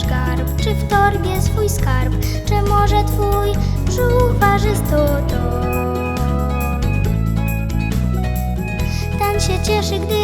garb? Czy w torbie swój skarb? Czy może twój brzuch waży sto ton? Tan się cieszy, gdy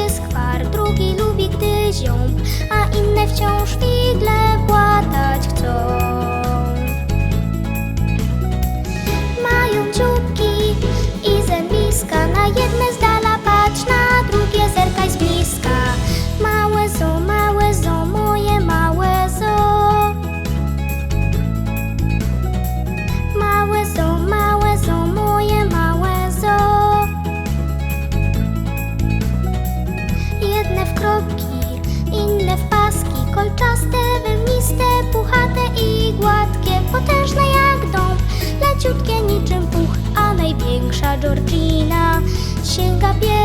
kolczaste, wymiste, puchate i gładkie, potężne jak dąb, leciutkie niczym puch, a największa Georgina sięga dwóch.